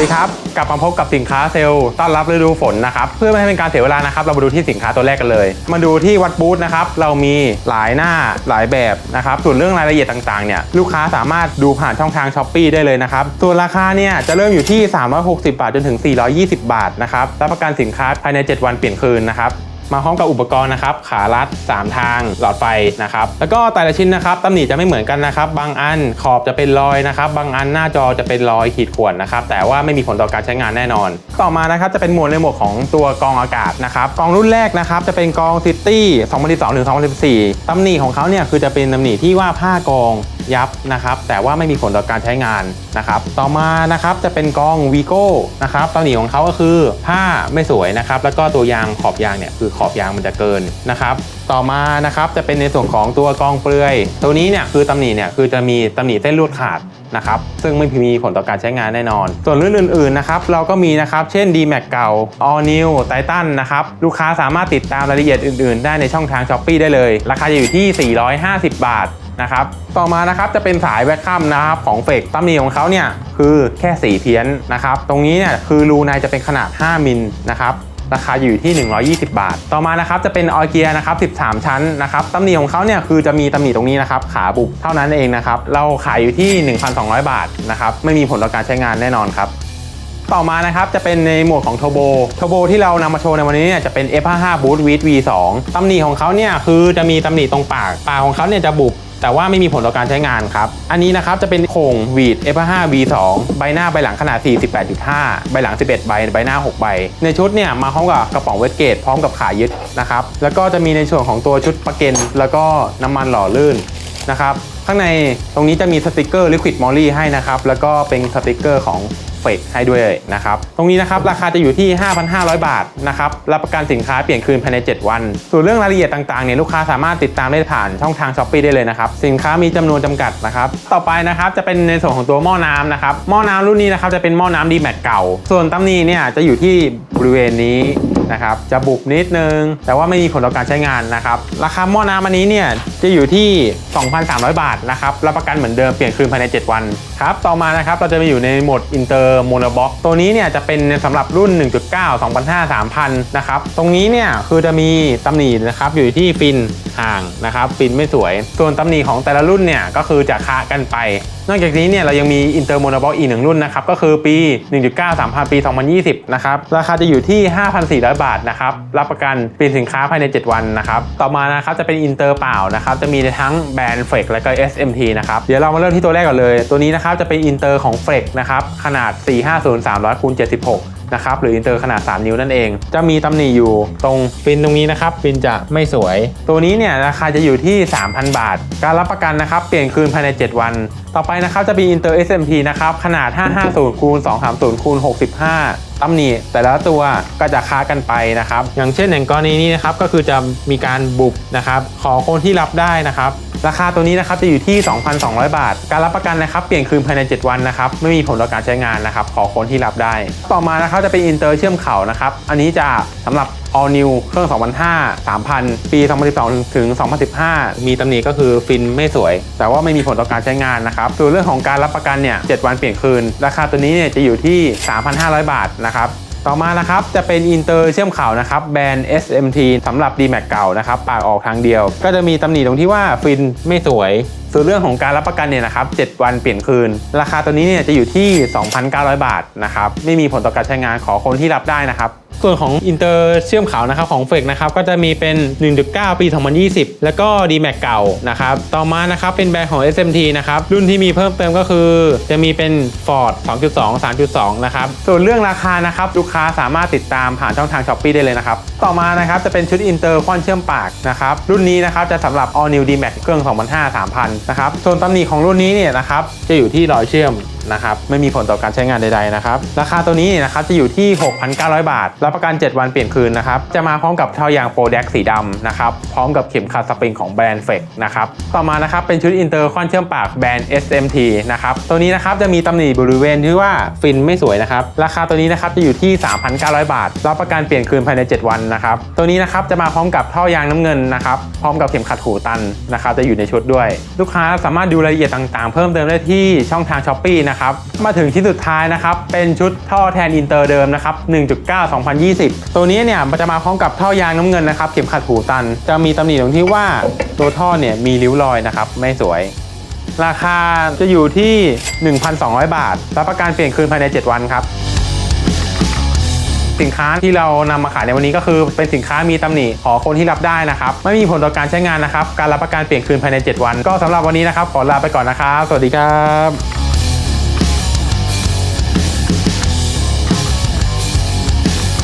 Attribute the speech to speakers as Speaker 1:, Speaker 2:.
Speaker 1: ดีครับ กลับมาพบกับสินค้าเซลล์ต้อนรับฤดูฝนนะครับ เพื่อไม่ให้เป็นการเสียเวลานะครับ เรามาดูที่สินค้าตัวแรกกันเลย มาดูที่วัดบูธนะครับ เรามีหลายหน้าหลายแบบนะครับ ส่วนเรื่องรายละเอียดต่างๆ เนี่ยลูกค้าสามารถดูผ่านช่องทางช้อปปีได้เลยนะครับ ส่วนราคาเนี่ยจะเริ่มอยู่ที่ 360 บาทจนถึง 420 บาทนะครับ รับประกันสินค้าภายใน 7 วันเปลี่ยนคืนนะครับ มาพร้อมกับอุปกรณ์นะครับขารัด 3 ทางหลอดไฟนะครับแล้วก็แต่ละชิ้นนะครับตำหนิจะไม่เหมือนกันนะครับ บางอันขอบจะเป็นรอยนะครับ บางอันหน้าจอจะเป็นรอยขีดข่วนนะครับ แต่ว่าไม่มีผลต่อการใช้งานแน่นอน ต่อมานะครับจะเป็นหมวดในหมวดของตัวกองอากาศนะครับกองรุ่นแรกนะครับจะเป็นกองซิตี้2012ถึง2014ตำหนิของเขาเนี่ยคือจะเป็นตำหนิที่ว่าผ้ากอง ยับนะครับ แต่ว่าไม่มีผลต่อการใช้งานนะครับ ต่อมานะครับจะเป็นกรองวีโก้นะครับตำหนิของเขาก็คือผ้าไม่สวยนะครับ แล้วก็ตัวยางขอบยางเนี่ยคือขอบยางมันจะเกินนะครับ ต่อมานะครับจะเป็นในส่วนของตัวกรองเปลือย ตัวนี้เนี่ยคือตำหนิเนี่ยคือจะมีตำหนิเส้นลวดขาดนะครับซึ่งไม่มีผลต่อการใช้งานแน่นอน ส่วนรุ่นอื่นๆนะครับเราก็มีนะครับเช่น d m a x เก่า All New Titan นะครับลูกค้าสามารถติดตามรายละเอียดอื่นๆ ได้ในช่องทาง s h อ p e e ได้เลย ราคาจะอยู่ที่ 450 บาท นะครับ ต่อมานะครับจะเป็นสายแวคคัมนะครับของเฟกตำหนิของเขาเนี่ยคือแค่สีเพี้ยนนะครับ ตรงนี้เนี่ยคือรูในจะเป็นขนาด 5 มิลนะครับราคาอยู่ที่ 120 บาท ต่อมานะครับจะเป็นออเกียนะครับ 13 ชั้นนะครับตำหนิของเขาเนี่ยคือจะมีตำหนิตรงนี้นะครับ ขาบุบเท่านั้นเองนะครับ เราขายอยู่ที่ 1,200 บาทนะครับ ไม่มีผลต่อการใช้งานแน่นอนครับ ต่อมานะครับจะเป็นในหมวดของ Turbo Turbo ที่เรานำมาโชว์ในวันนี้เนี่ยจะเป็น F55 Boost with V2 ตำหนิของเขาเนี่ยคือจะมีตำหนิตรงปาก ปากของเขาเนี่ยจะบุบ แต่ว่าไม่มีผลต่อการใช้งานครับ อันนี้นะครับจะเป็นโครงวีด F5 V2 ใบหน้าใบหลังขนาด 48.5 ใบหลัง 11 ใบ ใบหน้า 6 ใบ ในชุดเนี่ยมาพร้อมกับกระป๋องเวทเกตพร้อมกับขายึดนะครับ แล้วก็จะมีในส่วนของตัวชุดประเกนแล้วก็น้ำมันหล่อลื่นนะครับ ข้างในตรงนี้จะมีสติกเกอร์ Liquid Moly ให้นะครับ แล้วก็เป็นสติกเกอร์ของ เฟกให้ด้วยนะครับ ตรงนี้นะครับราคาจะอยู่ที่ 5,500 บาทนะครับรับประกันสินค้าเปลี่ยนคืนภายใน 7 วัน ส่วนเรื่องรายละเอียดต่างๆเนี่ยลูกค้าสามารถติดตามได้ผ่านช่องทางช้อปปีได้เลยนะครับ สินค้ามีจำนวนจำกัดนะครับ ต่อไปนะครับจะเป็นในส่วนของตัวหม้อน้ำนะครับหม้อน้ำรุ่นนี้นะครับจะเป็นหม้อน้ำดีแมทเก่า ส่วนตั้มนี้เนี่ยจะอยู่ที่บริเวณนี้ นะครับจะบุบนิดนึง แต่ว่าไม่มีผลต่อการใช้งานนะครับราคาหม้อน้ำอันนี้เนี่ยจะอยู่ที่ 2,300 บาทนะครับรับประกันเหมือนเดิมเปลี่ยนคืนภายใน 7 วันครับต่อมานะครับเราจะไปอยู่ในโหมดอินเตอร์โมโนบ็อกตัวนี้เนี่ยจะเป็นสำหรับรุ่น 1.9 2,500 3,000นะครับตรงนี้เนี่ยคือจะมีตำหนินะครับอยู่ที่ฟินห่างนะครับฟินไม่สวย ส่วนตำหนิของแต่ละรุ่นเนี่ยก็คือจะคะกันไป นอกจากนี้เนี่ยเรายังมีอินเตอร์โมโนบอลอีกหนึ่งรุ่นนะครับก็คือปี 1.9 3,000 ปี 2020 นะครับ ราคาจะอยู่ที่ 5,400 บาทนะครับรับประกันเปลี่ยนสินค้าภายใน 7 วันนะครับต่อมานะครับจะเป็นอินเตอร์เปล่านะครับจะมีทั้งแบรนด์เฟกและก็ SMT นะครับเดี๋ยวเรามาเริ่มที่ตัวแรกก่อนเลย ตัวนี้นะครับจะเป็นอินเตอร์ของเฟกนะครับขนาด 450 300คูณ76 นะครับหรืออินเตอร์ขนาด 3 นิ้วนั่นเอง จะมีตำหนิอยู่ตรงฟินตรงนี้นะครับฟินจะไม่สวย ตัวนี้เนี่ยราคาจะอยู่ที่ 3,000 บาท การรับประกันนะครับเปลี่ยนคืนภายใน 7 วัน ต่อไปนะครับจะมีอินเตอร์ SMT นะครับขนาด 550คูณ230คูณ65ตำหนิแต่ละตัวก็จะค้ากันไปนะครับ อย่างเช่นอย่างกรณีนี้นะครับก็คือจะมีการบุบนะครับ ขอคนที่รับได้นะครับ ราคาตัวนี้นะครับจะอยู่ที่ 2,200 บาท การรับประกันนะครับเปลี่ยนคืนภายใน 7 วันนะครับไม่มีผลต่อการใช้งานนะครับขอคนที่รับได้ ต่อมานะครับจะเป็นอินเตอร์เชื่อมเข่านะครับอันนี้จะสำหรับ all new เครื่อง 2005 3,000 ปี 2012 ถึง 2015 มีตำหนิก็คือฟินไม่สวย แต่ว่าไม่มีผลต่อการใช้งานนะครับส่วนเรื่องของการรับประกันเนี่ย 7 วันเปลี่ยนคืน ราคาตัวนี้เนี่ยจะอยู่ที่ 3,500 บาทนะครับ ต่อมานะครับจะเป็นอินเตอร์เชื่อมข่าวนะครับแบรนด์ SMT สำหรับ d m a x เก่านะครับปากออกทางเดียว ก็จะมีตำหนิตรงที่ว่าฟินไม่สวยส่วนเรื่องของการรับประกันเนี่ยนะครับ 7 วันเปลี่ยนคืน ราคาตัวนี้เนี่ยจะอยู่ที่ 2,900 บาทนะครับ ไม่มีผลต่อการใช้งานขอคนที่รับได้นะครับ ส่วนของอินเตอร์เชื่อมเขานะครับของเฟกนะครับก็จะมีเป็น 1.9 ปี 2020 แล้วก็ d m a x เก่านะครับต่อมานะครับเป็นแบรนด์ของ SMT นะครับรุ่นที่มีเพิ่มเติมก็คือ จะมีเป็น Ford 2.2 3.2 นะครับส่วนเรื่องราคานะครับลูกค้าสามารถติดตามผ่านช่องทาง s h อ p e e ได้เลยนะครับต่อมานะครับจะเป็นชุดอินเตอร์ควันเชื่อมปากนะครับรุ่นนี้นะครับจะสำหรับ All New d m a x เครื่อง 2005 3000 นะครับส่วนตำหนิของรุ่นนี้เนี่ยนะครับจะอยู่ที่รอยเชื่อม นะครับไม่มีผลต่อการใช้งานใดๆนะครับราคาตัวนี้นะครับจะอยู่ที่ 6,900 บาท รับประกัน 7 วันเปลี่ยนคืนนะครับจะมาพร้อมกับเท่อยางโปรแดกสีดำนะครับพร้อมกับเข็มขัดสปริงของแบรนด์เฟกนะครับต่อมานะครับเป็นชุดอินเตอร์คอนเชื่อมปากแบรนด์ SMT นะครับตัวนี้นะครับจะมีตำหนิบริเวณที่ว่าฟินไม่สวยนะครับราคาตัวนี้นะครับจะอยู่ที่ 3,900 บาท รับประกันเปลี่ยนคืนภายใน 7 วันนะครับตัวนี้นะครับจะมาพร้อมกับท่อยางน้ำเงินนะครับพร้อมกับเข็มขัดหูตันนะครับจะอยู่ในชุดด้วย ลูกค้าสามารถดูรายละเอียดต่างๆ เพิ่มเติมได้ที่ช่องทาง s h อ p e e นะครับนะครับ มาถึงชิ้นสุดท้ายนะครับ เป็นชุดท่อแทนอินเตอร์เดิมนะครับ 1.9 2020 ตัวนี้เนี่ยมันจะมาพร้อมกับท่อยางน้ำเงินนะครับ เข็มขัดหูตัน จะมีตำหนิตรงที่ว่าตัวท่อเนี่ยมีริ้วรอยนะครับ ไม่สวย ราคาจะอยู่ที่ 1,200 บาท รับประกันเปลี่ยนคืนภายใน 7 วันครับสินค้าที่เรานำมาขายในวันนี้ก็คือเป็นสินค้ามีตำหนิขอคนที่รับได้นะครับ ไม่มีผลต่อการใช้งานนะครับ การรับประกันเปลี่ยนคืนภายใน 7 วัน ก็สำหรับวันนี้นะครับ ขอลาไปก่อนนะครับ สวัสดีครับ